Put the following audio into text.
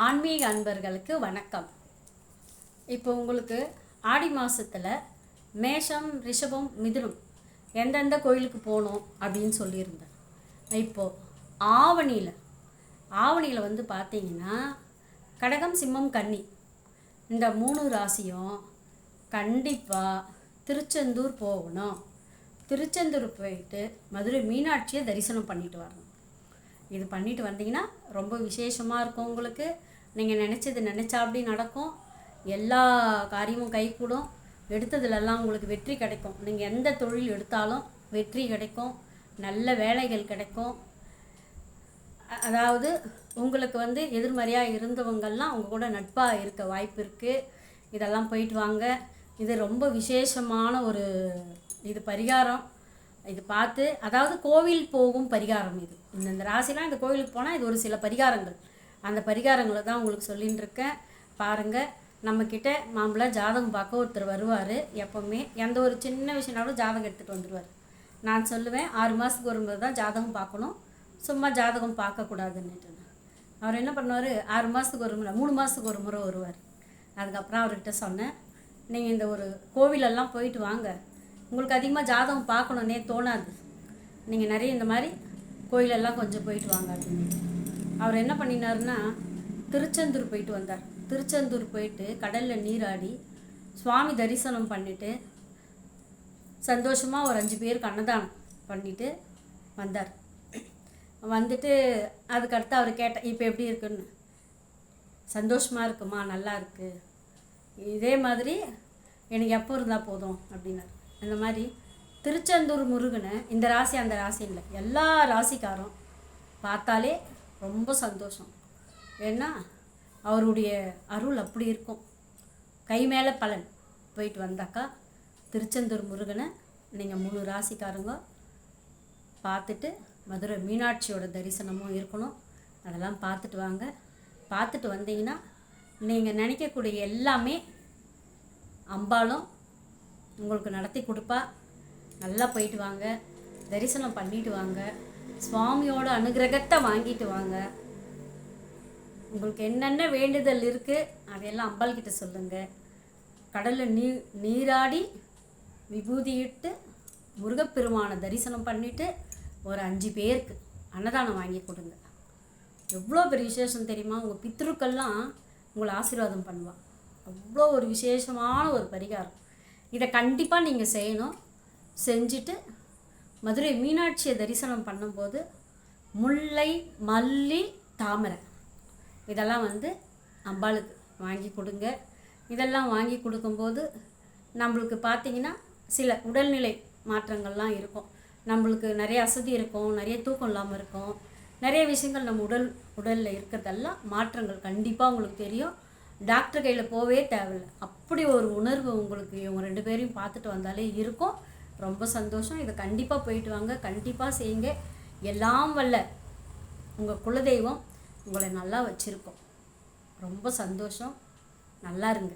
ஆன்மீக அன்பர்களுக்கு வணக்கம். இப்போ உங்களுக்கு ஆடி மாதத்தில் மேஷம் ரிஷபம் மிதுனம் எந்தெந்த கோயிலுக்கு போகணும் அப்படின்னு சொல்லியிருந்தேன். இப்போது ஆவணியில் ஆவணியில் வந்து பார்த்தீங்கன்னா கடகம் சிம்மம் கன்னி இந்த மூணு ராசியும் கண்டிப்பாக திருச்செந்தூர் போகணும். திருச்செந்தூர் போயிட்டு மதுரை மீனாட்சியை தரிசனம் பண்ணிட்டு வரணும். இது பண்ணிட்டு வந்தீங்கன்னா ரொம்ப விசேஷமாக இருக்கும் உங்களுக்கு. நீங்கள் நினச்சது நினச்சா அப்படி நடக்கும். எல்லா காரியமும் கைகூடும். எடுத்ததுலெல்லாம் உங்களுக்கு வெற்றி கிடைக்கும். நீங்கள் எந்த தொழில் எடுத்தாலும் வெற்றி கிடைக்கும். நல்ல வேலைகள் கிடைக்கும். அதாவது உங்களுக்கு வந்து எதிர்மறையாக இருந்தவங்கள்லாம் அவங்க கூட நட்பாக இருக்க வாய்ப்பு இருக்குது இதெல்லாம் போயிட்டு வாங்க. இது ரொம்ப விசேஷமான ஒரு இது பரிகாரம். இது பார்த்து அதாவது கோவில் போகும் பரிகாரம் இது. இந்த இந்த ராசிலாம் இந்த கோவிலுக்கு போனால் இது ஒரு சில பரிகாரங்கள். அந்த பரிகாரங்களை தான் உங்களுக்கு சொல்லின்னு இருக்கேன் பாருங்கள் நம்மக்கிட்ட மாம்பழ ஜாதகம் பார்க்க ஒருத்தர் வருவார். எப்போவுமே எந்த ஒரு சின்ன விஷயம்னாலும் ஜாதகம் எடுத்துகிட்டு வந்துடுவார் நான் சொல்லுவேன் ஆறு மாதத்துக்கு ஒரு முறை தான் ஜாதகம் பார்க்கணும். சும்மா ஜாதகம் பார்க்கக்கூடாதுன்னுட்டு அவர் என்ன பண்ணுவார்? ஆறு மாதத்துக்கு ஒரு முறை மூணு மாதத்துக்கு ஒரு முறை வருவார். அதுக்கப்புறம் அவர்கிட்ட சொன்னேன் நீங்கள் இந்த ஒரு கோவிலெல்லாம் போயிட்டு வாங்க. உங்களுக்கு அதிகமாக ஜாதகம் பார்க்கணுன்னே தோணாது. நீங்கள் நிறைய இந்த மாதிரி கோயிலெல்லாம் கொஞ்சம் போயிட்டு வாங்க அப்படின்னு. அவர் என்ன பண்ணினாருன்னா திருச்செந்தூர் போயிட்டு வந்தார். திருச்செந்தூர் போயிட்டு கடலில் நீராடி சுவாமி தரிசனம் பண்ணிவிட்டு சந்தோஷமாக ஒரு அஞ்சு பேருக்கு அன்னதானம் பண்ணிட்டு வந்தார். வந்துட்டு அதுக்கடுத்து அவர் கேட்ட இப்போ எப்படி இருக்குன்னு? சந்தோஷமாக இருக்குமா? நல்லா இருக்குது இதே மாதிரி எனக்கு எப்போ இருந்தால் போதும்? அப்படின்னாரு. இந்த மாதிரி திருச்செந்தூர் முருகனை இந்த ராசி அந்த ராசி இல்லை. எல்லா ராசிக்காரும் பார்த்தாலே ரொம்ப சந்தோஷம். ஏன்னா அவருடைய அருள் அப்படி இருக்கும். கை மேலே பலன். போயிட்டு வந்தாக்கா திருச்செந்தூர் முருகனை நீங்கள் மூணு ராசிக்காரங்க பார்த்துட்டு மதுரை மீனாட்சியோட தரிசனமும் இருக்கணும். அதெல்லாம் பார்த்துட்டு வாங்க. பார்த்துட்டு வந்தீங்கன்னா நீங்கள் நினைக்கக்கூடிய எல்லாமே அம்பாலும் உங்களுக்கு நடத்தி கொடுப்பா. நல்லா போயிட்டு வாங்க. தரிசனம் பண்ணிட்டு வாங்க. சுவாமியோட அனுகிரகத்தை வாங்கிட்டு வாங்க. உங்களுக்கு என்னென்ன வேண்டுதல் இருக்குது அதையெல்லாம் அம்பாள் கிட்ட சொல்லுங்கள் கடலில் நீ நீராடி விபூதியிட்டு முருகப்பெருமானை தரிசனம் பண்ணிவிட்டு ஒரு அஞ்சு பேருக்கு அன்னதானம் வாங்கி கொடுங்க. எவ்வளோ பெரிய விசேஷம் தெரியுமா? உங்கள் பித்ருக்கள்லாம் உங்களை ஆசீர்வாதம் பண்ணுவாள் அவ்வளோ ஒரு விசேஷமான ஒரு பரிகாரம். இதை கண்டிப்பாக நீங்கள் செய்யணும். செஞ்சுட்டு மதுரை மீனாட்சியை தரிசனம் பண்ணும்போது முல்லை மல்லி தாமரை. இதெல்லாம் வந்து அம்பாளுக்கு வாங்கி கொடுங்க. இதெல்லாம் வாங்கி கொடுக்கும்போது நம்மளுக்கு பார்த்தீங்கன்னா சில உடல்நிலை மாற்றங்கள்லாம் இருக்கும். நம்மளுக்கு நிறைய அசதி இருக்கும் நிறைய தூக்கம் இல்லாமல் இருக்கும். நிறைய விஷயங்கள் நம்ம உடல் உடலில் இருக்கிறதெல்லாம் மாற்றங்கள் கண்டிப்பாக உங்களுக்கு தெரியும். டாக்டர் கையில் போவே தேவையில்லை. அப்படி ஒரு உணர்வு உங்களுக்கு இவங்க ரெண்டு பேரையும் பார்த்துட்டு வந்தாலே இருக்கும். ரொம்ப சந்தோஷம். இதை கண்டிப்பாக போயிட்டு வாங்க. கண்டிப்பாக செய்யுங்க. எல்லாம் வல்ல. உங்கள் குலதெய்வம் உங்களை நல்லா வச்சுருக்கோம். ரொம்ப சந்தோஷம். நல்லா இருங்க.